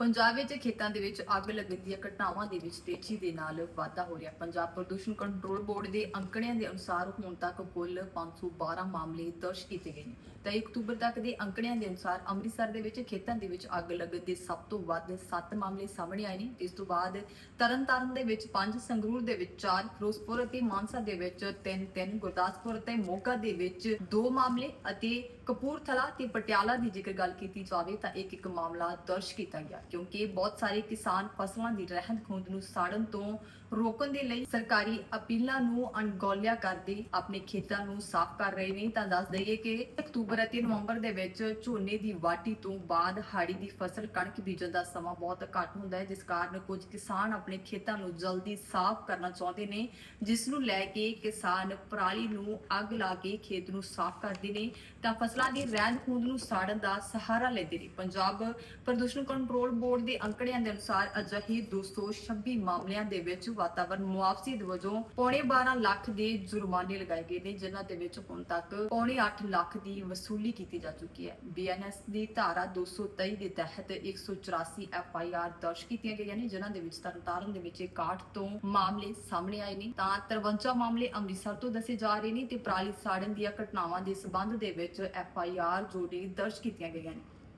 ਪੰਜਾਬ ਵਿੱਚ ਖੇਤਾਂ ਦੇ ਵਿੱਚ ਅੱਗ ਲੱਗਣ ਦੀਆਂ ਘਟਨਾਵਾਂ ਦੇ ਵਿੱਚ ਤੇਜ਼ੀ ਦੇ ਨਾਲ ਵਾਧਾ ਹੋ ਰਿਹਾ। ਪੰਜਾਬ ਪ੍ਰਦੂਸ਼ਣ ਕੰਟਰੋਲ ਬੋਰਡ ਦੇ ਅੰਕੜਿਆਂ ਦੇ ਅਨੁਸਾਰ ਹੁਣ ਤੱਕ ਕੁੱਲ 512 ਮਾਮਲੇ ਦਰਜ ਕੀਤੇ ਗਏ ਨੇ। ਤਾਂ 1 ਅਕਤੂਬਰ ਤੱਕ ਦੇ ਅੰਕੜਿਆਂ ਦੇ ਅਨੁਸਾਰ ਅੰਮ੍ਰਿਤਸਰ ਦੇ ਵਿੱਚ ਖੇਤਾਂ ਦੇ ਵਿੱਚ ਅੱਗ ਲੱਗਣ ਦੇ ਸਭ ਤੋਂ ਵੱਧ 7 ਮਾਮਲੇ ਸਾਹਮਣੇ ਆਏ ਨੇ। ਇਸ ਤੋਂ ਬਾਅਦ ਤਰਨਤਾਰਨ ਦੇ ਵਿੱਚ 5 ਸੰਗਰੂਰ ਦੇ ਵਿੱਚ 4 ਫਿਰੋਜ਼ਪੁਰ ਅਤੇ ਮਾਨਸਾ ਦੇ ਵਿੱਚ 3-3 ਗੁਰਦਾਸਪੁਰ ਅਤੇ ਮੋਗਾ ਦੇ ਵਿੱਚ 2 ਮਾਮਲੇ ਅਤੇ ਕਪੂਰਥਲਾ ਤੇ ਪਟਿਆਲਾ ਦੀ ਜੇਕਰ ਗੱਲ ਕੀਤੀ ਜਾਵੇ ਤਾਂ ਇੱਕ ਇੱਕ ਮਾਮਲਾ ਦਰਜ ਕੀਤਾ ਗਿਆ। ਕਿਉਂਕਿ ਬਹੁਤ ਸਾਰੇ ਕਿਸਾਨ ਫਸਲਾਂ ਦੀ ਰਹਿੰਦ ਖੂੰਦ ਨੂੰ ਸਾੜਨ ਤੋਂ ਰੋਕਣ ਦੇ ਲਈ ਸਰਕਾਰੀ ਅਪੀਲਾਂ ਨੂੰ ਅਣਗੌਲਿਆ ਕਰਦੇ ਆਪਣੇ ਖੇਤਾਂ ਨੂੰ ਸਾਫ਼ ਕਰ ਰਹੇ ਨੇ। ਤਾਂ ਦੱਸ ਦਈਏ ਕਿ ਅਕਤੂਬਰ ਅਤੇ ਨਵੰਬਰ ਦੇ ਵਿੱਚ ਝੋਨੇ ਦੀ ਵਾਢੀ ਤੋਂ ਬਾਅਦ ਹਾੜੀ ਦੀ ਫਸਲ ਕਣਕ ਬੀਜਣ ਦਾ ਸਮਾਂ ਬਹੁਤ ਘੱਟ ਹੁੰਦਾ ਹੈ, ਜਿਸ ਕਾਰਨ ਕੁਝ ਕਿਸਾਨ ਆਪਣੇ ਖੇਤਾਂ ਨੂੰ ਜਲਦੀ ਸਾਫ਼ ਕਰਨਾ ਚਾਹੁੰਦੇ ਨੇ, ਜਿਸ ਨੂੰ ਲੈ ਕੇ ਕਿਸਾਨ ਪਰਾਲੀ ਨੂੰ ਅੱਗ ਲਾ ਕੇ ਖੇਤ ਨੂੰ ਸਾਫ਼ ਕਰਦੇ ਨੇ। ਤਾਂ ਫਸਲਾਂ ਦੀ ਰਹਿੰਦ ਖੂੰਦ ਨੂੰ ਸਾੜਨ ਦਾ ਸਹਾਰਾ ਲੈਂਦੇ ਨੇ। ਪੰਜਾਬ ਪ੍ਰਦੂਸ਼ਣ ਕੰਟਰੋਲ ਬੋਰਡ ਦੇ ਅੰਕੜਿਆਂ ਦੇ ਅਨੁਸਾਰ ਅਜਿਹੇ 226 ਮਾਮਲਿਆਂ ਦੇ ਵਿੱਚ ਵਾਤਾਵਰਣ ਮੁਆਵਜ਼ੇ ਦੇ ਵਜੋਂ ਪੌਣੇ 12 ਲੱਖ ਦੇ ਜੁਰਮਾਨੇ ਲਗਾਏ ਗਏ ਨੇ, ਜਿਨ੍ਹਾਂ ਦੇ ਵਿੱਚ ਹੁਣ ਤੱਕ ਪੌਣੇ 8 ਲੱਖ ਦੀ ਵਸੂਲੀ ਕੀਤੀ ਜਾ ਚੁੱਕੀ ਹੈ। ਬੀਐਨਐਸ ਦੀ ਧਾਰਾ 223 ਦੇ ਤਹਿਤ 184 ਐਫਆਈਆਰ ਦਰਜ ਕੀਤੀਆਂ ਗਈਆਂ ਨੇ, ਜਿਨ੍ਹਾਂ ਦੇ ਵਿੱਚ ਤਰਨਤਾਰਨ ਦੇ ਵਿੱਚ 61 ਤੋਂ ਮਾਮਲੇ ਸਾਹਮਣੇ ਆਏ ਨੇ। ਤਾਂ 53 ਮਾਮਲੇ ਅੰਮ੍ਰਿਤਸਰ ਤੋਂ ਦੱਸੇ ਜਾ ਰਹੇ ਨੇ ਤੇ ਪਰਾਲੀ ਸਾੜਨ ਦੀਆਂ ਘਟਨਾਵਾਂ ਦੇ ਸਬੰਧ ਦੇ ਵਿੱਚ ਐਫਆਈਆਰ ਜੋ ਦਰਜ ਕੀਤੀਆਂ ਗਈਆਂ ਨੇ।